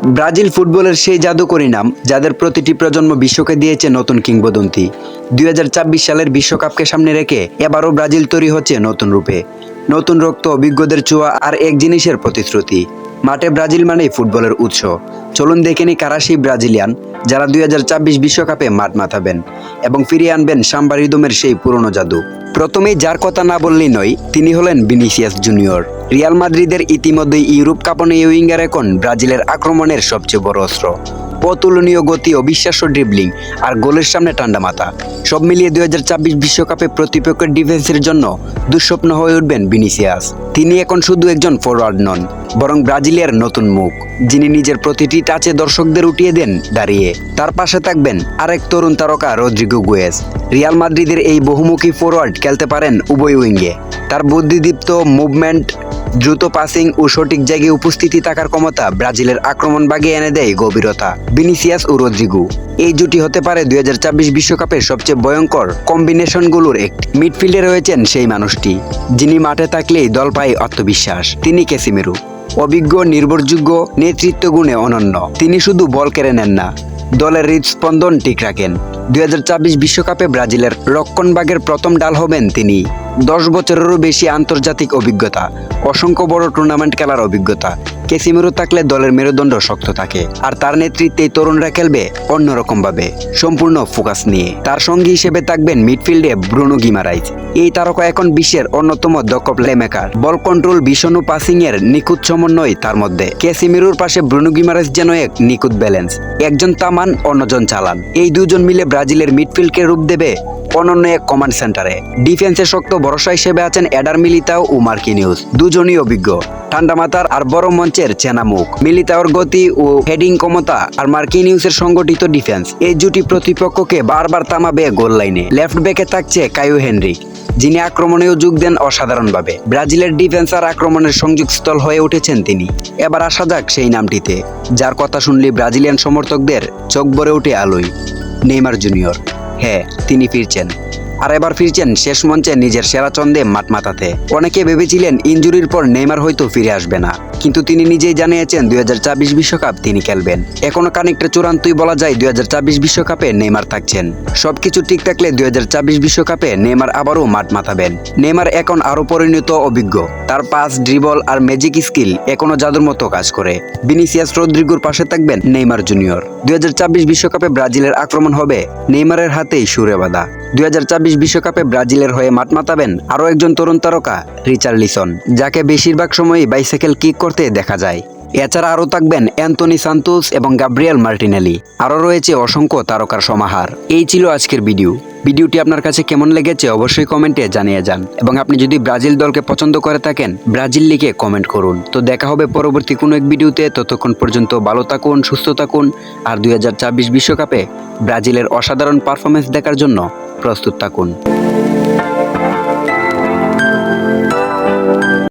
Brazil ফুটবলের সেই জাদুকরী নাম, যাদের প্রতিটি প্রজন্ম বিশ্বকে দিয়েছে নতুন কিংবদন্তি। দুই সালের বিশ্বকাপকে সামনে রেখে এবারও ব্রাজিল তৈরি হচ্ছে নতুন রূপে। নতুন রক্ত, অভিজ্ঞদের চুয়া আর এক জিনিসের প্রতিশ্রুতি। মাঠে ব্রাজিল মানেই ফুটবলের উৎস। চলুন দেখে নি কারা সেই ব্রাজিলিয়ান, যারা দুই বিশ্বকাপে মাঠ মাথাবেন এবং ফিরিয়ে আনবেন সাম্বা রিদমের সেই পুরনো জাদু। প্রথমেই যার কথা না বললেই নয়, তিনি হলেন বিনিসিয়াস জুনিয়র। রিয়াল মাদ্রিদের ইতিমধ্যেই ইউরোপ কাঁপানো এই উইঙ্গার এখন ব্রাজিলের আক্রমণের সবচেয়ে বড় অস্ত্র। অতুলনীয় গতি অবিশ্বাস্য ড্রিবলিং আর গোলের সামনে ঠান্ডা মাথা। সব মিলিয়ে দুই বিশ্বকাপে প্রতিপক্ষের ডিফেন্সের জন্য দুঃস্বপ্ন হয়ে উঠবেন বিনিসিয়াস তিনি এখন শুধু একজন ফরওয়ার্ড নন, বরং ব্রাজিলের নতুন মুখ, যিনি নিজের প্রতিটি টাচে দর্শকদের উঠিয়ে দেন দাঁড়িয়ে। তার পাশে থাকবেন আরেক তরুণ তারকা রদ্রিগো গুয়েস। রিয়াল মাদ্রিদের এই বহুমুখী ফরওয়ার্ড খেলতে পারেন উভয় উইঙ্গে। তার বুদ্ধিদীপ্ত মুভমেন্ট দ্রুত পাসিং ও সঠিক জায়গায় উপস্থিতি থাকার ক্ষমতা ব্রাজিলের আক্রমণ বাগিয়ে এনে দেয় গভীরতা। বিনিসিয়াস ও রদ্রিগু। এই জুটি হতে পারে দুই বিশ্বকাপের সবচেয়ে ভয়ঙ্কর কম্বিনেশনগুলোর একটি। মিডফিল্ডে রয়েছেন সেই মানুষটি, যিনি মাঠে থাকলেই দল পায় আত্মবিশ্বাস। তিনি কেসিমেরু অভিজ্ঞ, নির্ভরযোগ্য নেতৃত্ব গুণে অনন্য। তিনি শুধু বল কেড়ে নেন না, দলের হৃদস্পন্দন ঠিক রাখেন। দুই বিশ্বকাপে ব্রাজিলের রক্ষণবাগের প্রথম ডাল হবেন তিনি। দশ বছরেরও বেশি আন্তর্জাতিক অভিজ্ঞতা, অসংখ্য বড় টুর্নামেন্ট খেলার অভিজ্ঞতা কেসিমেরু থাকলে দলের মেরুদণ্ড শক্ত থাকে, আর তার নেতৃত্বে তরুণরা খেলবে অন্যরকম ভাবে সম্পূর্ণ ফোকাস নিয়ে। তার সঙ্গী হিসেবে থাকবেন মিডফিল্ডে ব্রুনো গিমারাইজ। এই তারকা এখন বিশ্বের অন্যতম দক্ষ প্লেমেকার বল কন্ট্রোল, ভীষণ পাসিং এর নিখুঁত সমন্বয় তার মধ্যে। কেসিমেরুর পাশে ব্রুনো গিমারাইজ যেন এক নিখুঁত ব্যালেন্স একজন তামান, অন্যজন চালান। এই দুজন মিলে ব্রাজিলের মিডফিল্ডকে রূপ দেবে অনন্য এক কমান্ড সেন্টারে ডিফেন্সের শক্ত, ভরসা হিসেবে আছেন এডার মিলিতাও ও মার্কিনিউস। দুজনই অভিজ্ঞ। ঠান্ডা মাথার আর বড় মঞ্চের চেনা মুখ। মিলিতাওর গতি ও হেডিং ক্ষমতা আর মার্কিনিউসের সংগঠিত ডিফেন্স এই জুটি প্রতিপক্ষকে বারবার তামাবে গোল লাইনে লেফট ব্যাকে থাকছে কায়ু হেনরি, যিনি আক্রমণেও যোগ দেন অসাধারণভাবে। ব্রাজিলের ডিফেন্স আর আক্রমণের সংযোগস্থল হয়ে উঠেছেন তিনি। এবার আসা যাক সেই নামটিতে, যার কথা শুনলে ব্রাজিলিয়ান সমর্থকদের চোখ ভরে ওঠে আলোয়। Neymar junior. হ্যাঁ তিনি ফিরছেন। আর এবার ফিরছেন শেষ মঞ্চে নিজের সেরা চন্দে মাঠ মাতাতে। অনেকে ভেবেছিলেন ইঞ্জুরির পর নেইমার হয়তো ফিরে আসবে না। কিন্তু তিনি নিজেই জানিয়েছেন দুই হাজার বিশ্বকাপ তিনি খেলবেন। এখনও খানিকটা চূড়ান্তই বলা যায় দুই বিশ্বকাপে নেইমার থাকছেন। সবকিছু ঠিক থাকলে দুই বিশ্বকাপে নেইমার আবারও মাঠ মাতাবেন। নেইমার এখন আরও পরিণত অভিজ্ঞ। তার পাস, ড্রিবল আর ম্যাজিক স্কিল এখনও জাদুর মতো কাজ করে। বিনিসিয়াস রদ্রিগুর পাশে থাকবেন নেইমার জুনিয়র। দুই বিশ্বকাপে ব্রাজিলের আক্রমণ হবে নেইমারের হাতেই সুরে বাঁধা। দুই বিশ্বকাপে ব্রাজিলের হয়ে মাঠ মাতাবেন আরও একজন তরুণ তারকা, রিচার্লিসন, যাকে বেশিরভাগ সময়ই বাইসাইকেল কিক করতে দেখা যায়। এছাড়া আরও থাকবেন অ্যান্টনি সান্তোস এবং গাব্রিয়াল মার্টিনেলি। আরও রয়েছে অসংখ্য তারকার সমাহার। এই ছিল আজকের ভিডিও। ভিডিওটি আপনার কাছে কেমন লেগেছে অবশ্যই কমেন্টে জানিয়ে যান। এবং আপনি যদি ব্রাজিল দলকে পছন্দ করে থাকেন, ব্রাজিল লিখে কমেন্ট করুন। তো দেখা হবে পরবর্তী কোনো এক ভিডিওতে। ততক্ষণ পর্যন্ত ভালো থাকুন, সুস্থ থাকুন। আর দুই বিশ্বকাপে ব্রাজিলের অসাধারণ পারফরমেন্স দেখার জন্য প্রস্তুত থাকুন।